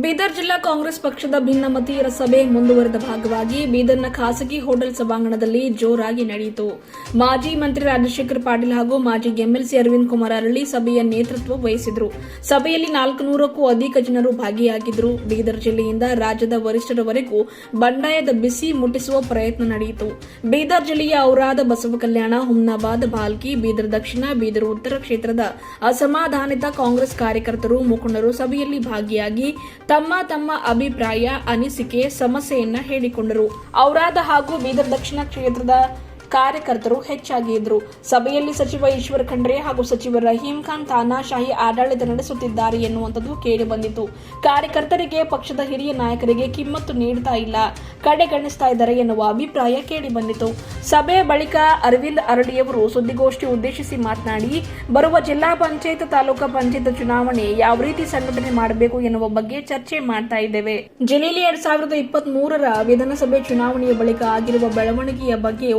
ಬೀದರ್ ಜಿಲ್ಲಾ ಕಾಂಗ್ರೆಸ್ ಪಕ್ಷದ ಭಿನ್ನಮತೀಯರ ಸಭೆ ಮುಂದುವರೆದ ಭಾಗವಾಗಿ ಬೀದರ್ನ ಖಾಸಗಿ ಹೋಟೆಲ್ ಸಭಾಂಗಣದಲ್ಲಿ ಜೋರಾಗಿ ನಡೆಯಿತು. ಮಾಜಿ ಮಂತ್ರಿ ರಾಜಶೇಖರ್ ಪಾಟೀಲ್ ಹಾಗೂ ಮಾಜಿ ಎಂಎಲ್ಸಿ ಅರವಿಂದ್ ಕುಮಾರ್ ಅರಳಿ ಸಭೆಯ ನೇತೃತ್ವ ವಹಿಸಿದ್ರು. ಸಭೆಯಲ್ಲಿ ನಾಲ್ಕು ನೂರಕ್ಕೂ ಅಧಿಕ ಜನರು ಭಾಗಿಯಾಗಿದ್ದರು ಬೀದರ್ ಜಿಲ್ಲೆಯಿಂದ ರಾಜ್ಯದ ವರಿಷ್ಠರವರೆಗೂ ಬಂಡಾಯದ ಬಿಸಿ ಮುಟ್ಟಿಸುವ ಪ್ರಯತ್ನ ನಡೆಯಿತು. ಬೀದರ್ ಜಿಲ್ಲೆಯ ಔರಾದ ಬಸವ ಕಲ್ಯಾಣ, ಹುಮ್ನಾಬಾದ್, ಬಾಲ್ಕಿ, ಬೀದರ್ ದಕ್ಷಿಣ, ಬೀದರ್ ಉತ್ತರ ಕ್ಷೇತ್ರದ ಅಸಮಾಧಾನಿತ ಕಾಂಗ್ರೆಸ್ ಕಾರ್ಯಕರ್ತರು ಮುಖಂಡರು ಸಭೆಯಲ್ಲಿ ಭಾಗಿಯಾಗಿ ತಮ್ಮ ತಮ್ಮ ಅಭಿಪ್ರಾಯ ಅನಿಸಿಕೆ ಸಮಸ್ಯೆಯನ್ನ ಹೇಳಿಕೊಂಡರು. ಔರಾದ ಹಾಗೂ ಬೀದರ್ ದಕ್ಷಿಣ ಕ್ಷೇತ್ರದ ಕಾರ್ಯಕರ್ತರು ಹೆಚ್ಚಾಗಿ ಇದ್ರು. ಸಭೆಯಲ್ಲಿ ಸಚಿವ ಈಶ್ವರ್ ಖಂಡ್ರೆ ಹಾಗೂ ಸಚಿವ ರಹೀಂ ಖಾನ್ ತಾನಾಶಾಹಿ ಆಡಳಿತ ನಡೆಸುತ್ತಿದ್ದಾರೆ ಎನ್ನುವಂಥದ್ದು ಕೇಳಿ ಬಂದಿತು ಕಾರ್ಯಕರ್ತರಿಗೆ, ಪಕ್ಷದ ಹಿರಿಯ ನಾಯಕರಿಗೆ ಕಿಮ್ಮತ್ತು ನೀಡ್ತಾ ಇಲ್ಲ. ಕಡೆಗಣಿಸ್ತಾ ಇದ್ದಾರೆ ಎನ್ನುವ ಅಭಿಪ್ರಾಯ ಕೇಳಿ ಬಂದಿತು ಸಭೆಯ ಬಳಿಕ ಅರವಿಂದ್ ಅರಳಿಯವರು ಸುದ್ದಿಗೋಷ್ಠಿ ಉದ್ದೇಶಿಸಿ ಮಾತನಾಡಿ, ಬರುವ ಜಿಲ್ಲಾ ಪಂಚಾಯತ್, ತಾಲೂಕಾ ಪಂಚಾಯತ್ ಚುನಾವಣೆ ಯಾವ ರೀತಿ ಸಂಘಟನೆ ಮಾಡಬೇಕು ಎನ್ನುವ ಬಗ್ಗೆ ಚರ್ಚೆ ಮಾಡ್ತಾ ಇದ್ದೇವೆ. ಜಿಲ್ಲೆಯಲ್ಲಿ ಎರಡ್ ಸಾವಿರದ ಇಪ್ಪತ್ತ್ ಮೂರರ ವಿಧಾನಸಭೆ ಚುನಾವಣೆಯ ಬಳಿಕ ಆಗಿರುವ ಬೆಳವಣಿಗೆಯ ಬಗ್ಗೆ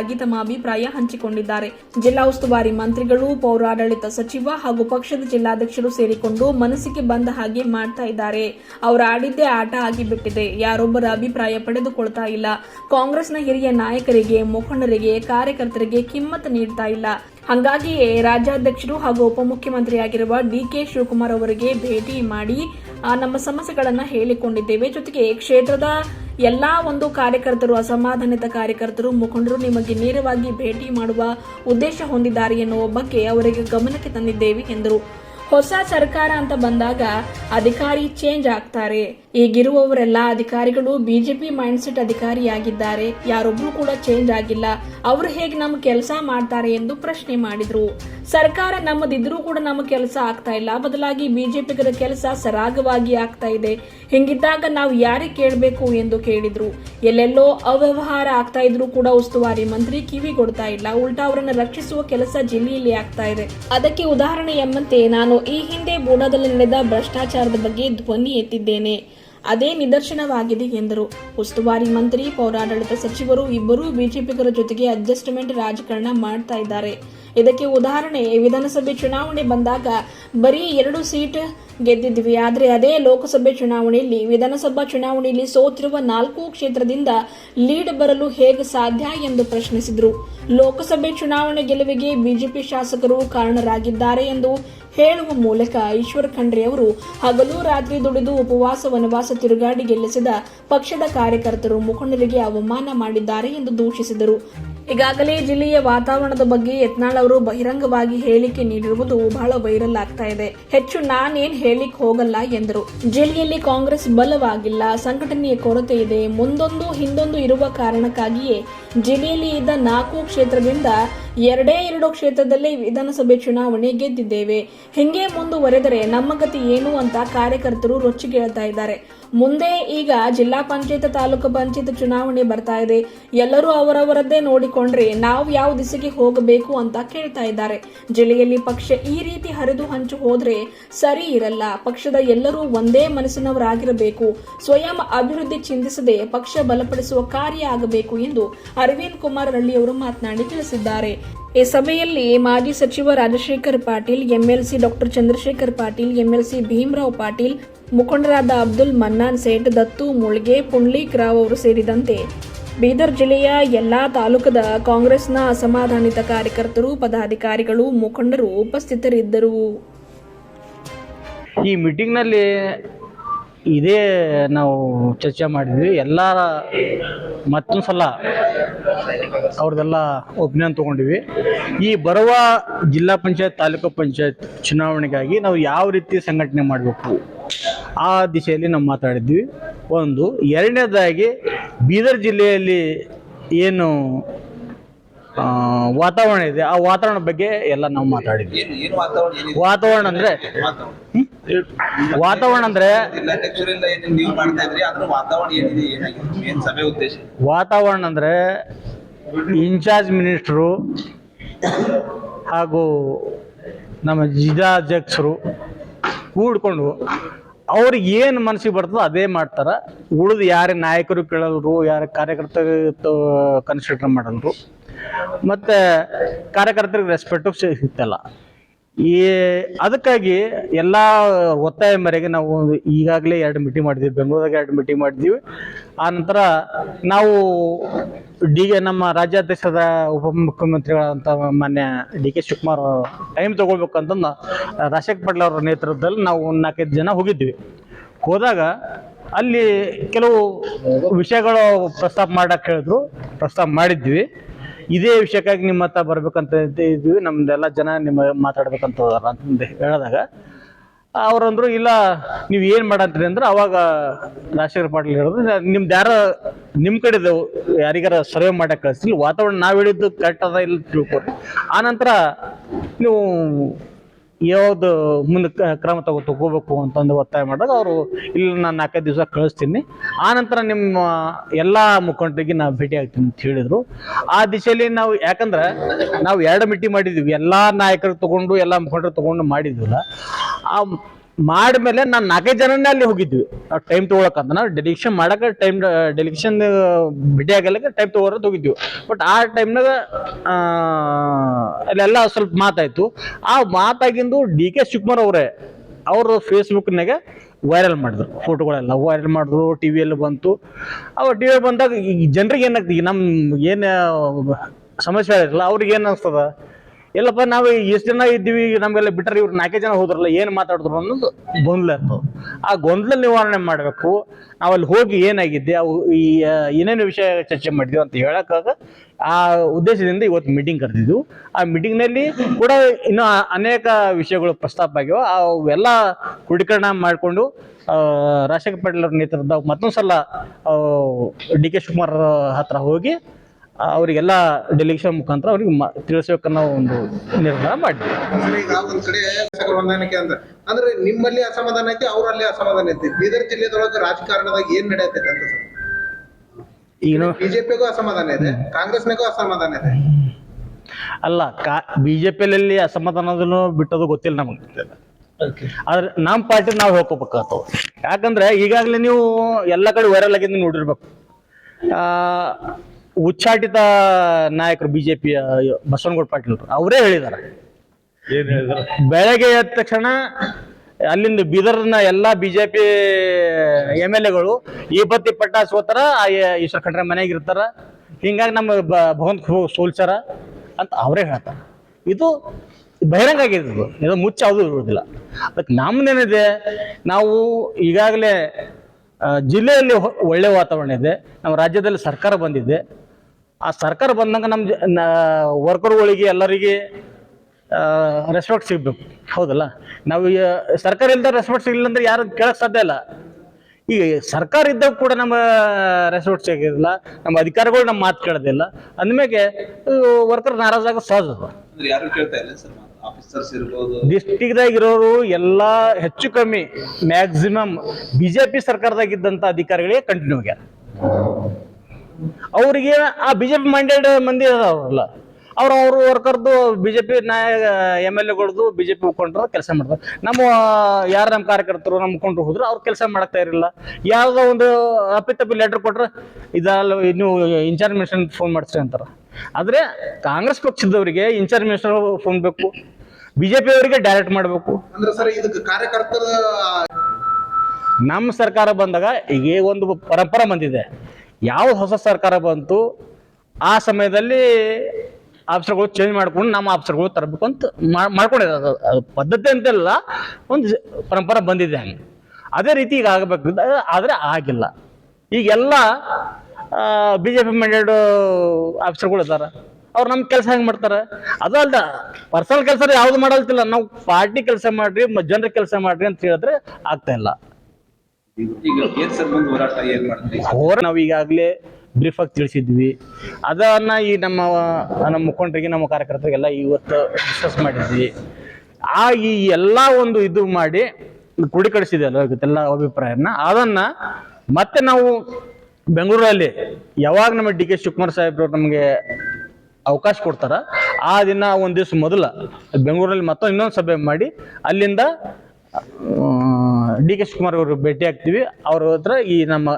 ಒಬ್ಬೊಬ್ಬರಾಗಿ ತಮ್ಮ ಅಭಿಪ್ರಾಯ ಹಂಚಿಕೊಂಡಿದ್ದಾರೆ. ಜಿಲ್ಲಾ ಉಸ್ತುವಾರಿ ಮಂತ್ರಿಗಳು, ಪೌರಾಡಳಿತ ಸಚಿವ ಹಾಗೂ ಪಕ್ಷದ ಜಿಲ್ಲಾಧ್ಯಕ್ಷರು ಸೇರಿಕೊಂಡು ಮನಸ್ಸಿಗೆ ಬಂದ ಹಾಗೆ ಮಾಡ್ತಾ ಇದ್ದಾರೆ. ಅವರ ಆಡಿದ್ದೇ ಆಟ ಆಗಿಬಿಟ್ಟಿದೆ. ಯಾರೊಬ್ಬರ ಅಭಿಪ್ರಾಯ ಪಡೆದುಕೊಳ್ತಾ ಇಲ್ಲ. ಕಾಂಗ್ರೆಸ್ನ ಹಿರಿಯ ನಾಯಕರಿಗೆ, ಮುಖಂಡರಿಗೆ, ಕಾರ್ಯಕರ್ತರಿಗೆ ಕಿಮ್ಮತ್ತು ನೀಡ್ತಾ ಇಲ್ಲ. ಹಂಗಾಗಿಯೇ ರಾಜ್ಯಾಧ್ಯಕ್ಷರು ಹಾಗೂ ಉಪಮುಖ್ಯಮಂತ್ರಿಯಾಗಿರುವ ಡಿಕೆ ಶಿವಕುಮಾರ್ ಅವರಿಗೆ ಭೇಟಿ ಮಾಡಿ ನಮ್ಮ ಸಮಸ್ಯೆಗಳನ್ನ ಹೇಳಿಕೊಂಡಿದ್ದೇವೆ. ಜೊತೆಗೆ ಕ್ಷೇತ್ರದ ಎಲ್ಲಾ ಒಂದು ಕಾರ್ಯಕರ್ತರು, ಅಸಮಾಧಾನಿತ ಕಾರ್ಯಕರ್ತರು, ಮುಖಂಡರು ನಿಮಗೆ ನೇರವಾಗಿ ಭೇಟಿ ಮಾಡುವ ಉದ್ದೇಶ ಹೊಂದಿದ್ದಾರೆ ಎನ್ನುವ ಬಗ್ಗೆ ಅವರಿಗೆ ಗಮನಕ್ಕೆ ತಂದಿದ್ದೇವೆ ಎಂದರು. ಹೊಸ ಸರ್ಕಾರ ಅಂತ ಬಂದಾಗ ಅಧಿಕಾರಿ ಚೇಂಜ್ ಆಗ್ತಾರೆ. ಈಗಿರುವವರೆಲ್ಲ ಅಧಿಕಾರಿಗಳು ಬಿಜೆಪಿ ಮೈಂಡ್ಸೆಟ್ ಅಧಿಕಾರಿಯಾಗಿದ್ದಾರೆ. ಯಾರೊಬ್ರು ಕೂಡ ಚೇಂಜ್ ಆಗಿಲ್ಲ. ಅವರು ಹೇಗೆ ನಮ್ಮ ಕೆಲಸ ಮಾಡ್ತಾರೆ ಎಂದು ಪ್ರಶ್ನೆ ಮಾಡಿದ್ರು. ಸರ್ಕಾರ ನಮ್ಮದಿದ್ರೂ ಕೂಡ ನಮ್ಮ ಕೆಲಸ ಆಗ್ತಾ ಇಲ್ಲ. ಬದಲಾಗಿ ಬಿಜೆಪಿಗರ ಕೆಲಸ ಸರಾಗವಾಗಿ ಆಗ್ತಾ ಇದೆ. ಹಿಂಗಿದ್ದಾಗ ನಾವು ಯಾರಿಗೆ ಕೇಳಬೇಕು ಎಂದು ಕೇಳಿದ್ರು. ಎಲ್ಲೆಲ್ಲೋ ಅವ್ಯವಹಾರ ಆಗ್ತಾ ಇದ್ರೂ ಕೂಡ ಉಸ್ತುವಾರಿ ಮಂತ್ರಿ ಕಿವಿ ಕೊಡ್ತಾ ಇಲ್ಲ. ಉಲ್ಟಾ ಅವರನ್ನು ರಕ್ಷಿಸುವ ಕೆಲಸ ಜಿಲ್ಲೆಯಲ್ಲಿ ಆಗ್ತಾ ಇದೆ. ಅದಕ್ಕೆ ಉದಾಹರಣೆ ಎಂಬಂತೆ ನಾನು ಈ ಹಿಂದೆ ಬೂಡಾದಲ್ಲಿ ನಡೆದ ಭ್ರಷ್ಟಾಚಾರದ ಬಗ್ಗೆ ಧ್ವನಿ ಎತ್ತಿದ್ದೇನೆ. ಅದೇ ನಿದರ್ಶನವಾಗಿದೆ ಎಂದರು. ಉಸ್ತುವಾರಿ ಮಂತ್ರಿ, ಪೌರಾಡಳಿತ ಸಚಿವರು ಇಬ್ಬರೂ ಬಿಜೆಪಿಗರ ಜೊತೆಗೆ ಅಡ್ಜಸ್ಟ್ಮೆಂಟ್ ರಾಜಕಾರಣ ಮಾಡ್ತಾ ಇದ್ದಾರೆ. ಇದಕ್ಕೆ ಉದಾಹರಣೆ, ವಿಧಾನಸಭೆ ಚುನಾವಣೆ ಬಂದಾಗ ಬರೀ ಎರಡು ಸೀಟ್ ಗೆದ್ದಿದ್ವಿ. ಆದರೆ ಅದೇ ಲೋಕಸಭೆ ಚುನಾವಣೆಯಲ್ಲಿ, ವಿಧಾನಸಭಾ ಚುನಾವಣೆಯಲ್ಲಿ ಸೋತಿರುವ ನಾಲ್ಕು ಕ್ಷೇತ್ರದಿಂದ ಲೀಡ್ ಬರಲು ಹೇಗೆ ಸಾಧ್ಯ ಎಂದು ಪ್ರಶ್ನಿಸಿದರು. ಲೋಕಸಭೆ ಚುನಾವಣೆ ಗೆಲುವಿಗೆ ಬಿಜೆಪಿ ಶಾಸಕರು ಕಾರಣರಾಗಿದ್ದಾರೆ ಎಂದು ಹೇಳುವ ಮೂಲಕ ಈಶ್ವರ್ ಖಂಡ್ರೆ ಅವರು ಹಗಲು ರಾತ್ರಿ ದುಡಿದು ಉಪವಾಸ ವನವಾಸ ತಿರುಗಾಡಿ ಗೆಲ್ಲಿಸಿದ ಪಕ್ಷದ ಕಾರ್ಯಕರ್ತರು ಮುಖಂಡರಿಗೆ ಅವಮಾನ ಮಾಡಿದ್ದಾರೆ ಎಂದು ದೂಷಿಸಿದರು. ಈಗಾಗಲೇ ಜಿಲ್ಲೆಯ ವಾತಾವರಣದ ಬಗ್ಗೆ ಯತ್ನಾಳ್ ಅವರು ಬಹಿರಂಗವಾಗಿ ಹೇಳಿಕೆ ನೀಡಿರುವುದು ಬಹಳ ವೈರಲ್ ಆಗ್ತಾ ಇದೆ. ಹೆಚ್ಚು ನಾನೇನ್ ಹೇಳಿಕ್ ಹೋಗಲ್ಲ ಎಂದರು. ಜಿಲ್ಲೆಯಲ್ಲಿ ಕಾಂಗ್ರೆಸ್ ಬಲವಾಗಿಲ್ಲ, ಸಂಘಟನೆಯ ಕೊರತೆ ಇದೆ, ಮುಂದೊಂದು ಹಿಂದೊಂದು ಇರುವ ಕಾರಣಕ್ಕಾಗಿಯೇ ಜಿಲ್ಲೆಯಲ್ಲಿ ಇದ್ದ ನಾಲ್ಕು ಕ್ಷೇತ್ರದಿಂದ ಎರಡೇ ಎರಡು ಕ್ಷೇತ್ರದಲ್ಲಿ ವಿಧಾನಸಭೆ ಚುನಾವಣೆ ಗೆದ್ದಿದ್ದೇವೆ. ಹೆಂಗೆ ಮುಂದುವರೆದರೆ ನಮ್ಮ ಗತಿ ಏನು ಅಂತ ಕಾರ್ಯಕರ್ತರು ರೊಚ್ಚಿಗೇಳ್ತಾ ಇದ್ದಾರೆ. ಮುಂದೆ ಈಗ ಜಿಲ್ಲಾ ಪಂಚಾಯತ್, ತಾಲೂಕು ಪಂಚಾಯತ್ ಚುನಾವಣೆ ಬರ್ತಾ ಇದೆ. ಎಲ್ಲರೂ ಅವರವರದ್ದೇ ನೋಡಿಕೊಂಡ್ರೆ ನಾವು ಯಾವ ದಿಸೆಗೆ ಹೋಗಬೇಕು ಅಂತ ಕೇಳ್ತಾ ಇದ್ದಾರೆ. ಜಿಲ್ಲೆಯಲ್ಲಿ ಪಕ್ಷ ಈ ರೀತಿ ಹರಿದು ಹಂಚು ಹೋದ್ರೆ ಸರಿ ಇರಲ್ಲ. ಪಕ್ಷದ ಎಲ್ಲರೂ ಒಂದೇ ಮನಸ್ಸಿನವರಾಗಿರಬೇಕು. ಸ್ವಯಂ ಅಭಿವೃದ್ಧಿ ಚಿಂತಿಸದೆ ಪಕ್ಷ ಬಲಪಡಿಸುವ ಕಾರ್ಯ ಆಗಬೇಕು ಎಂದು ಅರವಿಂದ್ ಕುಮಾರ್ ರಳ್ಳಿಯವರು ಮಾತನಾಡಿ ತಿಳಿಸಿದ್ದಾರೆ. ಈ ಸಭೆಯಲ್ಲಿ ಮಾಜಿ ಸಚಿವ Rajashekar Patil, MLC doctor Chandrashekar Patil, MLC Bhimrao Patil, ಮುಖಂಡರಾದ ಅಬ್ದುಲ್ ಮನ್ನಾನ್ ಸೇಠ್, ದತ್ತು ಮುಳ್ಗೆ, ಪುಂಡ್ಲೀಕ್ ರಾವ್ ಅವರು ಸೇರಿದಂತೆ ಬೀದರ್ ಜಿಲ್ಲೆಯ ಎಲ್ಲಾ ತಾಲೂಕದ ಕಾಂಗ್ರೆಸ್ನ ಅಸಮಾಧಾನಿತ ಕಾರ್ಯಕರ್ತರು, ಪದಾಧಿಕಾರಿಗಳು, ಮುಖಂಡರು ಉಪಸ್ಥಿತರಿದ್ದರು. ಈ ಮೀಟಿಂಗ್ನಲ್ಲಿ ಇದೇ ನಾವು ಚರ್ಚೆ ಮಾಡಿದ್ವಿ. ಎಲ್ಲ ಮತ್ತೊಂದು ಸಲ ಅವ್ರದ್ದೆಲ್ಲ ಒಪಿನಿಯನ್ ತೊಗೊಂಡಿವಿ ಈ ಬರುವ ಜಿಲ್ಲಾ ಪಂಚಾಯತ್ ತಾಲೂಕು ಪಂಚಾಯತ್ ಚುನಾವಣೆಗಾಗಿ ನಾವು ಯಾವ ರೀತಿ ಸಂಘಟನೆ ಮಾಡಬೇಕು? ಆ ದಿಶೆಯಲ್ಲಿ ನಾವು ಮಾತಾಡಿದ್ವಿ. ಒಂದು ಎರಡನೇದಾಗಿ ಬೀದರ್ ಜಿಲ್ಲೆಯಲ್ಲಿ ಏನು ವಾತಾವರಣ ಇದೆ ಆ ವಾತಾವರಣ ಬಗ್ಗೆ ಎಲ್ಲ ನಾವು ಮಾತಾಡಿದ್ವಿ. ವಾತಾವರಣ ಅಂದ್ರೆ? ವಾತಾವರಣ ಅಂದ್ರೆ? ವಾತಾವರಣ ಅಂದ್ರೆ ಇನ್ಚಾರ್ಜ್ ಮಿನಿಸ್ಟ್ರು ಹಾಗೂ ನಮ್ಮ ಜಿಲ್ಲಾಧ್ಯಕ್ಷರು ಕೂಡ್ಕೊಂಡು ಅವ್ರಿಗೆ ಏನು ಮನಸ್ಸಿಗೆ ಬರ್ತದೋ ಅದೇ ಮಾಡ್ತಾರೆ. ಉಳಿದು ಯಾರೇ ನಾಯಕರು ಕೇಳಲ್ರು ಯಾರ ಕಾರ್ಯಕರ್ತರು ಕನ್ಸಿಡರ್ ಮಾಡಲ್ರು. ಮತ್ತು ಕಾರ್ಯಕರ್ತರಿಗೆ ರೆಸ್ಪೆಕ್ಟು ಸಿಗ್ತಲ್ಲ. ಈ ಅದಕ್ಕಾಗಿ ಎಲ್ಲ ಒತ್ತಾಯ ಮೇರೆಗೆ ನಾವು ಈಗಾಗಲೇ ಎರಡು ಮೀಟಿಂಗ್ ಮಾಡಿದ್ವಿ. ಬೆಂಗಳೂರಾಗ ಎರಡು ಮೀಟಿಂಗ್ ಮಾಡಿದ್ವಿ. ಆ ನಂತರ ನಾವು ಡಿ ಕೆ ನಮ್ಮ ರಾಜ್ಯಾಧ್ಯಕ್ಷದ ಉಪಮುಖ್ಯಮಂತ್ರಿಗಳಂತ ಮಾನ್ಯ ಡಿ ಕೆ ಶಿವಕುಮಾರ್ ಟೈಮ್ ತಗೊಳ್ಬೇಕಂತ ರಾಜಶೇಖರ್ ಪಾಟೀಲ್ ಅವರ ನೇತೃತ್ವದಲ್ಲಿ ನಾವು ನಾಲ್ಕೈದು ಜನ ಹೋಗಿದ್ವಿ. ಹೋದಾಗ ಅಲ್ಲಿ ಕೆಲವು ವಿಷಯಗಳು ಪ್ರಸ್ತಾಪ ಮಾಡಕ್ಕೆ ಹೇಳಿದ್ರು. ಪ್ರಸ್ತಾಪ ಮಾಡಿದ್ವಿ. ಇದೇ ವಿಷಯಕ್ಕಾಗಿ ನಿಮ್ಮ ಹತ್ರ ಬರ್ಬೇಕಂತ ಇದ್ವಿ ನಮ್ದೆಲ್ಲ ಜನ ನಿಮ್ಮ ಮಾತಾಡ್ಬೇಕಂತ ಹೋದಾರ ಅಂತ ಹೇಳಿದಾಗ. ಅವ್ರಂದ್ರು, ಇಲ್ಲ, ನೀವು ಏನು ಮಾಡಂತೀರಿ? ಅಂದ್ರೆ, ಅವಾಗ ರಾಜಶೇಖರ ಪಾಟೀಲ್ ಹೇಳಿದ್ರು ನಿಮ್ದು ಯಾರ ನಿಮ್ಮ ಕಡೆದು ಯಾರಿಗಾರ ಸರ್ವೆ ಮಾಡಕ್ಕೆ ಕಳಿಸ್ತಿಲ್ಲ ವಾತಾವರಣ ನಾವು ಹೇಳಿದ್ದು ಕರೆಕ್ಟ್ ಅದ ಇಲ್ಲ ಆ ಆನಂತರ, ನೀವು ಯಾವ್ದು ಮುಂದೆ ಕ- ಕ್ರಮ ತಗೋ ತಗೋಬೇಕು ಅಂತಂದು ಒತ್ತಾಯ ಮಾಡಿದಾಗ ಅವರು, ಇಲ್ಲಿ, ನಾನು ನಾಲ್ಕೈದು ದಿವಸ ಕಳಿಸ್ತೀನಿ. ಆನಂತರ ನಿಮ್ಮ ಎಲ್ಲ ಮುಖಂಡರಿಗೆ ನಾವು ಭೇಟಿ ಆಗ್ತೀನಿ ಅಂತ ಹೇಳಿದರು. ಆ ದಿಶೆಯಲ್ಲಿ ನಾವು, ಯಾಕಂದ್ರೆ ನಾವು ಎರಡು ಮಿಟ್ಟಿ ಮಾಡಿದ್ವಿ. ಎಲ್ಲ ನಾಯಕರು ತಗೊಂಡು, ಎಲ್ಲ ಮುಖಂಡರು ತಗೊಂಡು ಮಾಡಿದ್ವಲ್ಲ. ಆ ಮಾಡಿದ್ಮೇಲೆ ನಾನು ನಾಲ್ಕೈದು ಜನನೇ ಅಲ್ಲಿ ಹೋಗಿದ್ವಿ. ಟೈಮ್ ತಗೊಳಕಂತ ನಾವು ಡೆಲಿಕ್ಷನ್ ಮಾಡಕ್ಕೆ ಟೈಮ್ ಡೆಲಿಕ್ಷನ್ ಭೇಟಿ ಆಗಲಿಕ್ಕೆ ಟೈಮ್ ತೊಗೊಳೋದು ಹೋಗಿದ್ವಿ. ಬಟ್ ಆ ಟೈಮ್ನಾಗ ಅಲ್ಲೆಲ್ಲ ಸ್ವಲ್ಪ ಮಾತಾಯ್ತು. ಆ ಮಾತಾಗಿಂದು ಡಿ ಕೆ ಶಿವಕುಮಾರ್ ಅವರೇ, ಅವರು ಫೇಸ್ಬುಕ್ನಾಗೆ ವೈರಲ್ ಮಾಡಿದ್ರು. ಫೋಟೋಗಳೆಲ್ಲ ವೈರಲ್ ಮಾಡಿದ್ರು ಟಿ ವಿಯಲ್ಲಿ ಬಂತು. ಅವ ಟಿ ವಿ ಬಂದಾಗ ಈ ಜನರಿಗೆ ಏನಾಗ್ತೀವಿ ನಮ್ಮ ಏನು ಸಮಸ್ಯೆ ಆಗಿರಲ್ಲ ಅವ್ರಿಗೆ ಏನು ಅನಿಸ್ತದ? ಎಲ್ಲಪ್ಪ ನಾವು ಎಷ್ಟು ಜನ ಇದ್ದೀವಿ ನಮ್ಗೆಲ್ಲ ಬಿಟ್ಟರೆ ಇವ್ರು ನಾಲ್ಕೇ ಜನ ಹೋದ್ರಲ್ಲ, ಏನು ಮಾತಾಡಿದ್ರು ಅನ್ನೋದು ಗೊಂದಲ ಇರ್ತದೆ ಆ ಗೊಂದಲ ನಿವಾರಣೆ ಮಾಡಬೇಕು. ನಾವಲ್ಲಿ ಹೋಗಿ ಏನಾಗಿದ್ದೆ, ಅವು ಈ ಏನೇನು ವಿಷಯ ಚರ್ಚೆ ಮಾಡಿದ್ವಿ ಅಂತ ಹೇಳಕ್ಕಾಗ ಆ ಉದ್ದೇಶದಿಂದ ಇವತ್ತು ಮೀಟಿಂಗ್ ಕರೆದಿದ್ದು. ಆ ಮೀಟಿಂಗ್ನಲ್ಲಿ ಕೂಡ ಇನ್ನು ಅನೇಕ ವಿಷಯಗಳು ಪ್ರಸ್ತಾಪ ಆಗಿವೆ. ಅವೆಲ್ಲ ಕ್ರೋಢೀಕರಣ ಮಾಡಿಕೊಂಡು ರಾಜಶೇಖರ್ ಪಾಟೀಲ್ ಅವ್ರ ನೇತೃತ್ವದ ಮತ್ತೊಂದು ಸಲ ಡಿ ಕೆ ಶಿವಕುಮಾರ್ ಹತ್ರ ಹೋಗಿ ಅವರಿಗೆಲ್ಲ ಡೆಲಿಗೇಷನ್ ಮುಖಾಂತರ ಅವ್ರಿಗೆ ತಿಳಿಸಬೇಕು ತಿಳಿಸ್ಬೇಕನ್ನೋ ಒಂದು ನಿರ್ಧಾರ ಮಾಡಿ ಅಂದ್ರೆ ಈಗ ಒಂದ್ ಕಡೆ ಶಾಸಕರ ಹೊಂದಾಣಿಕೆ ಅಂತ. ಅಂದ್ರೆ ನಿಮ್ಮಲ್ಲಿ ಅಸಮಾಧಾನ ಐತಿ ಅವರಲ್ಲಿ ಅಸಮಾಧಾನ ಐತಿ. ಬೀದರ್ ಜಿಲ್ಲೆದೊಳಗೆ ರಾಜಕಾರಣದಾಗ ಏನ್ ನಡೆಯುತ್ತೆ ಅಂತ ಸರ್? ಈಗ ಬಿಜೆಪಿಗೂ ಅಸಮಾಧಾನ ಇದೆ ಕಾಂಗ್ರೆಸ್ನಾಗೂ ಅಸಮಾಧಾನ ಇದೆ. ಅಲ್ಲ ಕಾ ಬಿಜೆಪಿಯಲ್ಲಿ ಅಸಮಾಧಾನದನ್ನು ಬಿಟ್ಟದು ಗೊತ್ತಿಲ್ಲ ನಮಗೆ. ಆದ್ರೆ ನಮ್ಮ ಪಾರ್ಟಿ ನಾವು ಹೇಳ್ಕೊಬೇಕಾಗ್ತವೆ ಯಾಕಂದ್ರೆ ಈಗಾಗಲೇ ನೀವು ಎಲ್ಲ ಕಡೆ ವೈರಲ್ ಆಗಿದ್ದು ನೋಡಿರ್ಬೇಕು. ಆ, ಉಚ್ಚಾಟಿತ ನಾಯಕರು ಬಿಜೆಪಿ ಬಸವನಗೌಡ ಪಾಟೀಲ್ ಅವರೇ ಹೇಳಿದಾರೆ? ಬೆಳಗ್ಗೆ ಎದ್ದ ತಕ್ಷಣ ಅಲ್ಲಿಂದ ಬೀದರ್ನ ಎಲ್ಲ ಬಿಜೆಪಿ ಎಂ ಎಲ್ ಎಗಳು ಈ ಬತ್ತಿ ಪಟ್ಟಾಸ್ ಹೋತಾರ ಆ ಈಶ್ವರ ಖಂಡ್ರೆ ಮನೆಗೆ ಇರ್ತಾರ. ಹಿಂಗಾಗಿ ನಮ್ಮ ಭಗವಂತ ಸೋಲ್ಸಾರ ಅಂತ ಅವರೇ ಹೇಳ್ತಾರೆ. ಇದು ಬಹಿರಂಗ ಆಗಿದೆ ಇದು ಮುಚ್ಚ ಯಾವುದೂ ಇರುವುದಿಲ್ಲ. ಅದಕ್ಕೆ ನಮ್ದೇನಿದೆ ನಾವು ಈಗಾಗಲೇ ಜಿಲ್ಲೆಯಲ್ಲಿ ಒಳ್ಳೆ ವಾತಾವರಣ ಇದೆ. ನಮ್ಮ ರಾಜ್ಯದಲ್ಲಿ ಸರ್ಕಾರ ಬಂದಿದೆ. ಆ ಸರ್ಕಾರ ಬಂದಂಗೆ ನಮ್ಮ ವರ್ಕರ್ಗಳಿಗೆ ಎಲ್ಲರಿಗೆ ರೆಸ್ಪೆಕ್ಟ್ ಸಿಗಬೇಕು. ಹೌದಲ್ಲ? ನಾವು ಸರ್ಕಾರ ಇಲ್ದ ರೆಸ್ಪೆಕ್ಟ್ ಸಿಗಲಿಲ್ಲ ಅಂದರೆ ಯಾರು ಕೇಳಕ್ಕೆ ಸಾಧ್ಯ ಇಲ್ಲ. ಈಗ ಸರ್ಕಾರ ಇದ್ದಾಗ ಕೂಡ ನಮ್ಮ ರೆಸ್ಪೆಕ್ಟ್ ಸಿಗೋದಿಲ್ಲ. ನಮ್ಮ ಅಧಿಕಾರಿಗಳು ನಮ್ಮ ಮಾತು ಕೇಳೋದಿಲ್ಲ. ಅಂದಮೇಲೆ ವರ್ಕರ್ ನಾರಾಜಾಗ ಸಹಜ ಯಾರು ಕೇಳ್ತಾ ಇಲ್ಲ ಸರ್ ಡಿಸ್ಟಿಕ್ದಾಗ ಇರೋರು ಎಲ್ಲ ಹೆಚ್ಚು ಕಮ್ಮಿ ಮ್ಯಾಕ್ಸಿಮಮ್ ಬಿಜೆಪಿ ಸರ್ಕಾರದಾಗಿದ್ದಂಥ ಅಧಿಕಾರಿಗಳಿಗೆ ಕಂಟಿನ್ಯೂ ಆಗ್ಯಾರ ಅವರಿಗೆ ಆ ಬಿಜೆಪಿ ಮೈಂಡೆಡ್ ಮಂದಿ ಅದಾರಲ್ಲ ಅವ್ರು ಅವರು ವರ್ಕರ್ದು ಬಿಜೆಪಿ ನಾಯ ಎಂ ಎಲ್ ಎಗಳದ್ದು ಬಿಜೆಪಿ ಮುಖಂಡರು ಕೆಲಸ ಮಾಡ್ತಾರೆ. ನಮ್ಮ, ಯಾರು ನಮ್ಮ ಕಾರ್ಯಕರ್ತರು, ನಮ್ಮ ಮುಖಂಡರು ಹೋದ್ರು ಅವ್ರು ಕೆಲಸ ಮಾಡ್ತಾ ಇರಲಿಲ್ಲ ಯಾವುದೋ ಒಂದು ಅಪ್ಪಿತಪ್ಪಿ ಲೆಟರ್ ಕೊಟ್ರೆ, ಇದಲ್ಲ ನೀವು ಇನ್ಚಾರ್ಜ್ ಮಿನಿಸ್ಟರ್ ಫೋನ್ ಮಾಡಿಸ್ರಿ ಅಂತಾರೆ. ಆದರೆ ಕಾಂಗ್ರೆಸ್ ಪಕ್ಷದವರಿಗೆ ಇನ್ಚಾರ್ಜ್ ಮಿನಿಸ್ಟರ್ ಫೋನ್ ಬೇಕು ಬಿಜೆಪಿ ಅವರಿಗೆ ಡೈರೆಕ್ಟ್ ಮಾಡಬೇಕು. ಅಂದ್ರೆ ಸರ್ ಇದಕ್ಕೆ ಕಾರ್ಯಕರ್ತರ ನಮ್ಮ ಸರ್ಕಾರ ಬಂದಾಗ ಈಗ ಒಂದು ಪರಂಪರೆ ಬಂದಿದೆ. ಯಾವ ಹೊಸ ಸರ್ಕಾರ ಬಂತು ಆ ಸಮಯದಲ್ಲಿ ಆಫೀಸರ್ಗಳು ಚೇಂಜ್ ಮಾಡ್ಕೊಂಡು ನಮ್ಮ ಆಫೀಸರ್ಗಳು ತರಬೇಕು ಅಂತ ಮಾಡ್ಕೊಂಡಿದೆ ಅದು ಪದ್ಧತಿ ಅಂತೆಲ್ಲ ಒಂದು ಪರಂಪರೆ ಬಂದಿದೆ ಹಂಗೆ. ಅದೇ ರೀತಿ ಈಗ ಆಗಬೇಕು ಆದರೆ ಆಗಿಲ್ಲ. ಈಗೆಲ್ಲ ಬಿ ಜೆ ಪಿ ಮ್ಯಾಂಡೇಡ್ ಆಫೀಸರ್ಗಳು ಇದ್ದಾರೆ ಅವ್ರು ನಮ್ಮ ಕೆಲಸ ಹೆಂಗೆ ಮಾಡ್ತಾರೆ? ಅದು ಅಲ್ದ ಪರ್ಸನಲ್ ಕೆಲಸ ಯಾವ್ದು ಮಾಡಲ್ತಿಲ್ಲ. ನಾವು ಪಾರ್ಟಿ ಕೆಲಸ ಮಾಡ್ರಿ ಜನರ ಕೆಲಸ ಮಾಡ್ರಿ ಅಂತ ಹೇಳಿದ್ರೆ ಆಗ್ತಾ ಇಲ್ಲ. ಹೋರ ನಾವು ಈಗಾಗಲೇ ಬ್ರೀಫ್ ಆಗಿ ತಿಳಿಸಿದ್ವಿ. ಅದನ್ನ ಈ ನಮ್ಮ ನಮ್ಮ ಮುಖಂಡರಿಗೆ ನಮ್ಮ ಕಾರ್ಯಕರ್ತರಿಗೆಲ್ಲ ಇವತ್ತು ಡಿಸ್ಕಸ್ ಮಾಡಿದ್ವಿ. ಆ ಈ ಎಲ್ಲ ಒಂದು ಇದು ಮಾಡಿ ಕ್ರೋಢೀಕರಿಸಿದೆಯಲ್ಲ ಇವತ್ತೆಲ್ಲ ಅಭಿಪ್ರಾಯನ. ಅದನ್ನ ಮತ್ತೆ ನಾವು ಬೆಂಗಳೂರಲ್ಲಿ ಯಾವಾಗ ನಮ್ಮ ಡಿ ಕೆ ಶಿವಕುಮಾರ್ ಸಾಹೇಬ್ರು ನಮಗೆ ಅವಕಾಶ ಕೊಡ್ತಾರ, ಆ ದಿನ ಒಂದು ದಿವಸ ಮೊದಲ ಬೆಂಗಳೂರಲ್ಲಿ ಮತ್ತೊಂದು ಇನ್ನೊಂದು ಸಭೆ ಮಾಡಿ ಅಲ್ಲಿಂದ ಡಿ ಕೆ ಶಿವಕುಮಾರ್ ಅವರು ಭೇಟಿ ಆಗ್ತೀವಿ. ಅವ್ರ ಹತ್ರ ಈ ನಮ್ಮ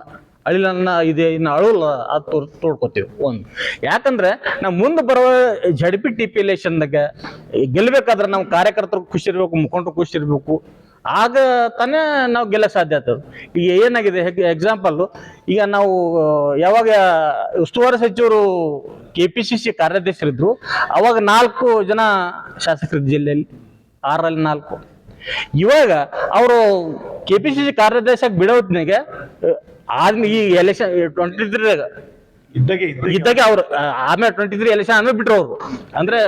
ಅಳಿಲನ್ನ ಇದೆ, ಇನ್ನು ಅಳುಲ್ಲ ಅದು ತೋರ್, ತೋಡ್ಕೋತೀವಿ. ಒಂದು. ಯಾಕಂದ್ರೆ ನಾವು ಮುಂದೆ ಬರುವ ಜಡ್ ಪಿ ಟಿ ಪಿ ಎಲೆಕ್ಷನ್ದಾಗ ಗೆಲ್ಬೇಕಾದ್ರೆ ನಮ್ಮ ಕಾರ್ಯಕರ್ತರು ಖುಷಿ ಇರಬೇಕು, ಮುಖಂಡರು ಖುಷಿ ಇರಬೇಕು ಆಗ ತಾನೇ ನಾವು ಗೆಲ್ಲ ಸಾಧ್ಯ ಆಗ್ತದೆ ಈಗ ಏನಾಗಿದೆ? ಎಕ್ಸಾಂಪಲ್ಲು ಈಗ ನಾವು ಯಾವಾಗ ಉಸ್ತುವಾರಿ ಸಚಿವರು ಕೆ ಪಿ ಸಿ ಸಿ ಕಾರ್ಯಾಧ್ಯಕ್ಷರಿದ್ರು ಅವಾಗ ನಾಲ್ಕು ಜನ ಶಾಸಕರು ಜಿಲ್ಲೆಯಲ್ಲಿ ಆರಲ್ಲಿ ನಾಲ್ಕು. ಇವಾಗ ಅವರು ಕೆ ಪಿ ಸಿ ಸಿ ಕಾರ್ಯಾಧ್ಯಕ್ಷ ಬಿಡೋ ಆದ್ಮೇಲೆ ಈ ಎಲೆಕ್ಷನ್ ಟ್ವೆಂಟಿ ತ್ರೀದಾಗ ಇದ್ದಾಗೆ ಇದ್ದಾಗೆ ಅವ್ರು. ಆಮೇಲೆ ಟ್ವೆಂಟಿ ತ್ರೀ ಎಲೆಕ್ಷನ್ ಆಮೇಲೆ ಬಿಟ್ಟರು ಅವರು. ಅಂದ್ರೆ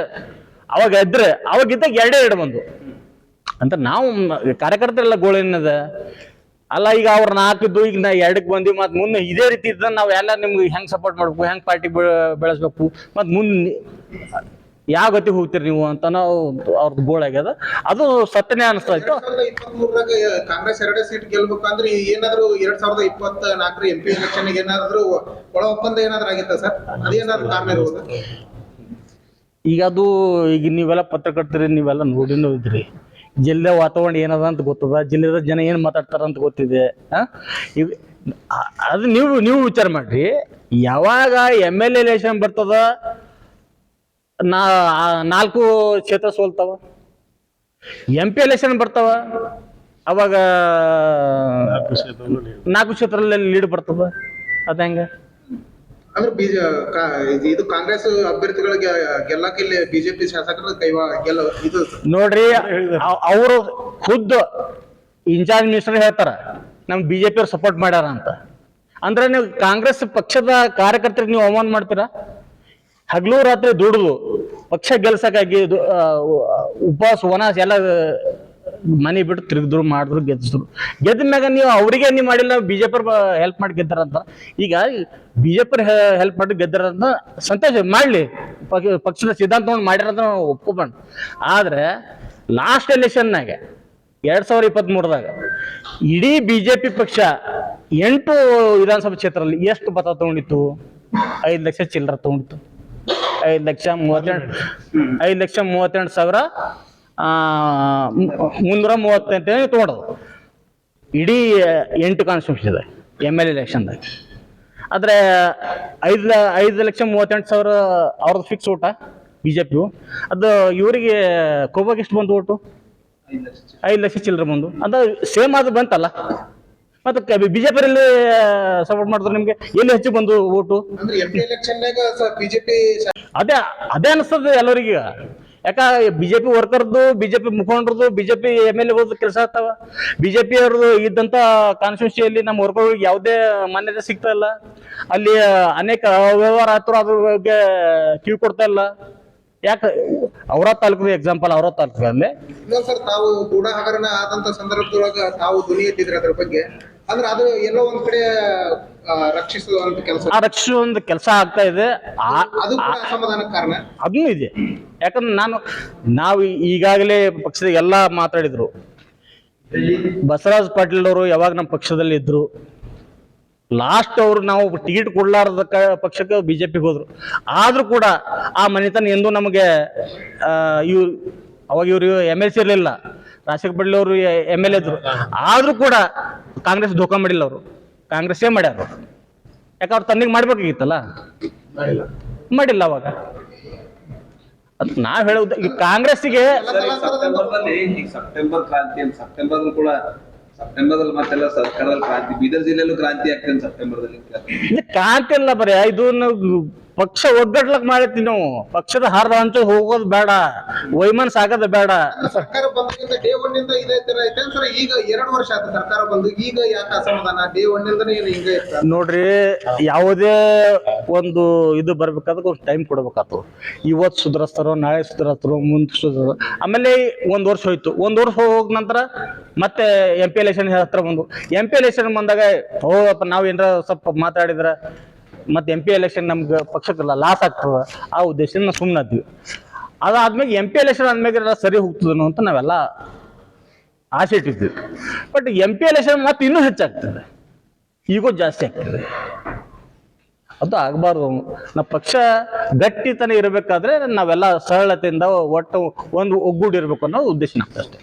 ಅವಾಗ ಇದ್ರೆ ಅವಾಗ ಇದ್ದಾಗ ಎರಡೇ ಎರಡು ಬಂದು. ಅಂತ ನಾವು ಕಾರ್ಯಕರ್ತರೆಲ್ಲ ಗೋಳ ಏನದ ಅಲ್ಲ ಈಗ ಅವ್ರ ನಾಲ್ಕಿದ್ದು ಈಗ ನಾ ಎರಡಕ್ಕೆ ಬಂದ್ವಿ ಮತ್ತೆ ಮುಂದೆ ಇದೇ ರೀತಿ ಇದ್ದ ನಾವು ಎಲ್ಲ ನಿಮ್ಗೆ ಹೆಂಗೆ ಸಪೋರ್ಟ್ ಮಾಡ್ಬೇಕು ಹೆಂಗೆ ಪಾರ್ಟಿ ಬೆಳೆಸ್ಬೇಕು ಮತ್ತು ಮುಂದೆ ಯಾವ ಗತಿ ಹೋಗ್ತೀರಿ ನೀವು ಅಂತ ನಾವು ಅವ್ರದ್ದು ಗೋಳಾಗ್ಯದ ಅದು ಸತ್ಯನೇ ಅನಿಸ್ತಾ ಇತ್ತು. ಕಾಂಗ್ರೆಸ್ ಎರಡೇ ಸೀಟ್ ಗೆಲ್ಬೇಕಂದ್ರೆ ಏನಾದ್ರು ಎರಡ್ ಸಾವಿರದ ಇಪ್ಪತ್ತ ನಾಲ್ಕರ ಎಂ ಪಿ ಎಲೆಕ್ಷನ್ ಏನಾದ್ರು ಒಳ ಒಪ್ಪಂದ ಏನಾದರೂ ಆಗಿತ್ತ ಸರ್? ಅದೇನಾದ್ರು ಕಾರಣ ಇರ್ಬೋದು? ಈಗ ಅದು ಈಗ ನೀವೆಲ್ಲ ಪತ್ರಕರ್ತರಿ ನೀವೆಲ್ಲ ನೋಡಿನೂ ಇದ್ರಿ ಜಿಲ್ಲೆ ವಾತಾವರಣ ಏನದ ಅಂತ ಗೊತ್ತದ? ಜಿಲ್ಲೆದ ಜನ ಏನು ಮಾತಾಡ್ತಾರ ಅಂತ ಗೊತ್ತಿದೆ. ಅದು ನೀವು ನೀವು ವಿಚಾರ ಮಾಡ್ರಿ. ಯಾವಾಗ ಎಂ ಎಲ್ ಎಲೆಕ್ಷನ್ ಬರ್ತದ? ನಾ ನಾಲ್ಕು ಕ್ಷೇತ್ರ ಸೋಲ್ತಾವ. ಎಂ ಪಿ ಎಲೆಕ್ಷನ್ ಬರ್ತಾವ. ಅವಾಗ ನಾಲ್ಕು ಕ್ಷೇತ್ರದಲ್ಲಿ ಲೀಡ್ ಬರ್ತದ. ಅದ ಹೆಂಗ? ಅಂದ್ರೆ ಬೀಜ ಇದು ಕಾಂಗ್ರೆಸ್ ಅಭ್ಯರ್ಥಿಗಳಿಗೆ ಗೆಲ್ಲಕ್ಕೆ ಇಲ್ಲಿ ಬಿಜೆಪಿ ಶಾಸಕರ ಕೈವಾ ಗೆಲ್ಲ ಇದು ನೋಡ್ರಿ ಅವರು ಖುದ್ದು ಇನ್ಚಾರ್ಜ್ ಮಿನಿಸ್ಟರ್ ಹೇಳ್ತಾರ ನಮ್ ಬಿಜೆಪಿ ಅವ್ರು ಸಪೋರ್ಟ್ ಮಾಡ್ಯಾರ ಅಂತ. ಅಂದ್ರೆ ನೀವು ಕಾಂಗ್ರೆಸ್ ಪಕ್ಷದ ಕಾರ್ಯಕರ್ತರಿಗೆ ನೀವು ಅವಮಾನ ಮಾಡ್ತೀರಾ? ಹಗಲು ರಾತ್ರಿ ದುಡಿದು ಪಕ್ಷ ಗೆಲ್ಸಕ್ಕಾಗಿ ಉಪವಾಸ ವನಾಸ ಎಲ್ಲ ಮನೆ ಬಿಟ್ಟು ತಿರುಗಿದ್ರು, ಮಾಡಿದ್ರು, ಗೆದ್ದಿದ್ರು. ಗೆದ್ದ ಮ್ಯಾಗ ನೀವು ಅವರಿಗೆ ನೀವು ಮಾಡಿಲ್ಲ, ಬಿಜೆಪಿ ಹೆಲ್ಪ್ ಮಾಡಿ ಗೆದ್ದಾರಂತ. ಈಗ ಬಿಜೆಪಿ ಹೆಲ್ಪ್ ಮಾಡಿ ಗೆದ್ದಾರಂತ ಸಂತೋಷ, ಮಾಡಲಿ. ಪಕ್ಷ- ಪಕ್ಷದ ಸಿದ್ಧಾಂತ ಅಂತ ನಾವು ಒಪ್ಕೊಬಂಡ್ ಆದ್ರೆ ಲಾಸ್ಟ್ ಎಲೆಕ್ಷನ್ನಾಗ ಎರಡ್ ಸಾವಿರದ ಇಡೀ ಬಿ ಜೆ ಬಿಜೆಪಿ ಪಕ್ಷ ಎಂಟು ವಿಧಾನಸಭಾ ಕ್ಷೇತ್ರದಲ್ಲಿ ಎಷ್ಟು ಮತ ತಗೊಂಡಿತ್ತು? ಐದು ಲಕ್ಷ ಚಿಲ್ಲರ ತಗೊಂಡಿತ್ತು. ಐದು ಲಕ್ಷ ಮೂವತ್ತೆಂಟು, ಐದು ಲಕ್ಷ ಮೂವತ್ತೆಂಟು ಸಾವಿರ ಮೂವತ್ತು ಮುನ್ನೂರ ಮೂವತ್ತೆಂಟು ತಗೊಂಡದು. ಇಡೀ ಎಂಟು ಕಾನ್ಸ್ಟಿಟ್ಯೂನ್ಸಿ ಇದೆ ಎಂ ಎಲ್ ಎಲೆಕ್ಷನ್ದಾಗ ಆದರೆ ಐದು ಐದು ಲಕ್ಷ ಮೂವತ್ತೆಂಟು ಸಾವಿರ ಅವ್ರದ್ದು ಫಿಕ್ಸ್ ಊಟ ಬಿ ಜೆ ಪಿಯು ಅದು ಇವರಿಗೆ ಕೋಬಾಗ್ ಎಷ್ಟು ಬಂದು ಓಟು ಐದು ಲಕ್ಷ ಚಿಲ್ಲರೆ ಬಂದು. ಅದು ಸೇಮ್ ಅದು ಬಂತಲ್ಲ. ಮತ್ತೆ ಬಿ ಜೆ ಎಲ್ಲಿ ಸಪೋರ್ಟ್ ಮಾಡಿದ್ರು ನಿಮಗೆ? ಎಲ್ಲಿ ಹೆಚ್ಚು ಬಂದು ಓಟು ಅದೇ ಅದೇ ಅನಿಸ್ತದೆ ಎಲ್ಲರಿಗೆ ಯಾಕ ಬಿಜೆಪಿ ವರ್ಕರ್ದು, ಬಿಜೆಪಿ ಮುಖಂಡರದು, ಬಿಜೆಪಿ ಎಂ ಎಲ್ ಎ ಕೆಲಸ ಆಗ್ತಾವ? ಬಿಜೆಪಿ ಅವ್ರದ್ದು ಇದ್ದಂತ ಕಾನ್ಸ್ಟಿಟ್ಯೂನ್ಸಿಯಲ್ಲಿ ನಮ್ಮ ವರ್ಕರ್ಗಳಿಗೆ ಯಾವುದೇ ಮಾನ್ಯತೆ ಸಿಗ್ತಾ ಇಲ್ಲ. ಅಲ್ಲಿ ಅನೇಕ ಅವ್ಯವಹಾರ ಆತ್ರು ಅದ್ರ ಬಗ್ಗೆ ಕಿವಿ ಕೊಡ್ತಾ ಇಲ್ಲ. ಯಾಕೆ, ಅವರ ತಾಲೂಕು ಎಕ್ಸಾಂಪಲ್ ಅವರ ತಾಲೂಕಲ್ಲಿ ತಾವು ಕೂಡ ಹಗರಣ ಆದಂತ ಸಂದರ್ಭದೊಳಗ ತಾವು ಧ್ವನಿ ಅದ್ರ ಬಗ್ಗೆ? ಅಂದ್ರೆ ಅದು ಎಲ್ಲೋ ಒಂದ್ ಕಡೆ ರಕ್ಷಿಸುವಂತ ಕೆಲಸ. ಆ ಒಂದು ಕೆಲಸ ಆಗ್ತಾ ಇದೆ. ಅದು ಅಸಮಾಧಾನಕ್ಕೆ ಕಾರಣ. ಅದೂ ಇದೆ. ಯಾಕಂದ್ರೆ ನಾನು ನಾವು ಈಗಾಗಲೇ ಪಕ್ಷದ ಎಲ್ಲ ಮಾತಾಡಿದ್ರು. ಬಸವರಾಜ್ ಪಾಟೀಲ್ ಅವರು ಯಾವಾಗ ನಮ್ಮ ಪಕ್ಷದಲ್ಲಿ ಇದ್ರು. ಲಾಸ್ಟ್ ಅವರು ನಾವು ಟಿಕೆಟ್ ಕೊಡ್ಲಾರ್ದ ಪಕ್ಷಕ್ಕೆ ಬಿಜೆಪಿಗೆ ಹೋದ್ರು. ಆದ್ರೂ ಕೂಡ ಆ ಮನೆತನ ಎಂದು ನಮಗೆ ಇವ್ ಅವಾಗ ಇವರು ಎಂ ಎಲ್ ಸಿ ಇರಲಿಲ್ಲ. ರಾಜಶೇಖರ್ ಪಾಟೀಲ್ ಅವರು ಎಂ ಎಲ್ ಎ ಇದ್ರು ಆದ್ರೂ ಕೂಡ ಕಾಂಗ್ರೆಸ್ ಧೋಕಾ ಮಾಡಿಲ್ಲ ಅವರು. ಕಾಂಗ್ರೆಸ್ಸೇ ಮಾಡ್ಯಾರ ಯಾಕಂದ್ರೆ ಯಾಕೆ ಅವ್ರು ತನ್ನಿಗೆ ಮಾಡ್ಬೇಕಾಗಿತ್ತಲ್ಲ? ಮಾಡಿಲ್ಲ ಅವಾಗ. ಅದು ನಾವ್ ಹೇಳೋದು ಈ ಕಾಂಗ್ರೆಸ್ಸಿಗೆ ಈಗ ಸೆಪ್ಟೆಂಬರ್ ಕ್ರಾಂತಿ ಅಂತ ಸೆಪ್ಟೆಂಬರ್ ಕೂಡ ಸೆಪ್ಟೆಂಬರ್ದಲ್ಲಿ ಮತ್ತೆಲ್ಲ ಸರ್ಕಾರದಲ್ಲಿ ಕ್ರಾಂತಿ ಬೀದರ್ ಜಿಲ್ಲೆಯಲ್ಲೂ ಕ್ರಾಂತಿ ಆಗ್ತದೆ ಸೆಪ್ಟೆಂಬರ್ದಲ್ಲಿ. ಇದು ಕ್ರಾಂತಿ ಅಲ್ಲ ಬರೀ ಇದು ನಾವು ಪಕ್ಷ ಒಗ್ಗಟ್ಲಕ್ ಮಾಡೈತಿ ನಾವು. ಪಕ್ಷದ ಹಾರದ ಹಂಚ ಹೋಗೋದು ಬೇಡ ವೈಮನ್ ಸಾಗದ ಬೇಡ. ಸರ್ಕಾರ ಬಂದಾಗಿಂದ ಡೇ ಒನ್ ಇಂದ ಇದೇ ತರ ಐತೆ ಸರ್ ಈಗ ಎರಡು ವರ್ಷ ಆಯ್ತು ಸರ್ಕಾರ ಬಂದು ಈಗ ಯಾಕೆ ಅಸಮಾಧಾನ? ಡೇ ಒನ್ ಇಂದನೇ ಏನು ಹಿಂಗೆ ಇತ್ತ ನೋಡ್ರಿ ಯಾವುದೇ ಒಂದು ಇದು ಬರ್ಬೇಕಾದ್ರೆ ಒಂದು ಟೈಮ್ ಕೊಡ್ಬೇಕಾತು. ಇವತ್ತು ಸುಧಾರಿಸ್ತಾರೋ ನಾಳೆ ಸುಧಾರಿಸ್ತಾರೋ ಮುಂದೆ ಸುಧಾರ ಆಮೇಲೆ ಒಂದು ವರ್ಷ ಹೋಯ್ತು. ಒಂದು ವರ್ಷ ಹೋಗ ನಂತರ ಮತ್ತೆ ಎಂ ಪಿ ಎಲೆಕ್ಷನ್ ಹತ್ರ ಬಂದು ಎಂ ಪಿ ಎಲೆಕ್ಷನ್ ಬಂದಾಗ ಹೋಗಪ್ಪ ನಾವು ಏನಾರ ಸ್ವಲ್ಪ ಮಾತಾಡಿದ್ರೆ? ಮತ್ತೆ ಎಂ ಪಿ ಎಲೆಕ್ಷನ್ ನಮ್ಗೆ ಪಕ್ಷಕ್ಕೆಲ್ಲ ಲಾಸ್ ಆಗ್ತದ ಆ ಉದ್ದೇಶದಿಂದ ಸುಮ್ಮನೆ ಅದ್ವಿ ಅದಾದ್ಮೇಲೆ ಎಂ ಪಿ ಎಲೆಕ್ಷನ್ ಆದ್ಮೇಲೆ ಎಲ್ಲ ಸರಿ ಹೋಗ್ತದನೋ ಅಂತ ನಾವೆಲ್ಲ ಆಸೆ ಇಟ್ಟಿದ್ವಿ. ಬಟ್ ಎಂ ಪಿ ಎಲೆಕ್ಷನ್ ಮತ್ತೆ ಇನ್ನೂ ಹೆಚ್ಚಾಗ್ತದೆ. ಈಗೋ ಜಾಸ್ತಿ ಆಗ್ತದೆ. ಅದು ಆಗಬಾರ್ದು. ನಮ್ಮ ಪಕ್ಷ ಗಟ್ಟಿತನ ಇರಬೇಕಾದ್ರೆ ನಾವೆಲ್ಲ ಸರಳತೆಯಿಂದ ಒಟ್ಟು ಒಂದು ಒಗ್ಗೂಡಿರ್ಬೇಕು ಅನ್ನೋ ಉದ್ದೇಶ ನಮ್ದು ಅಷ್ಟೇ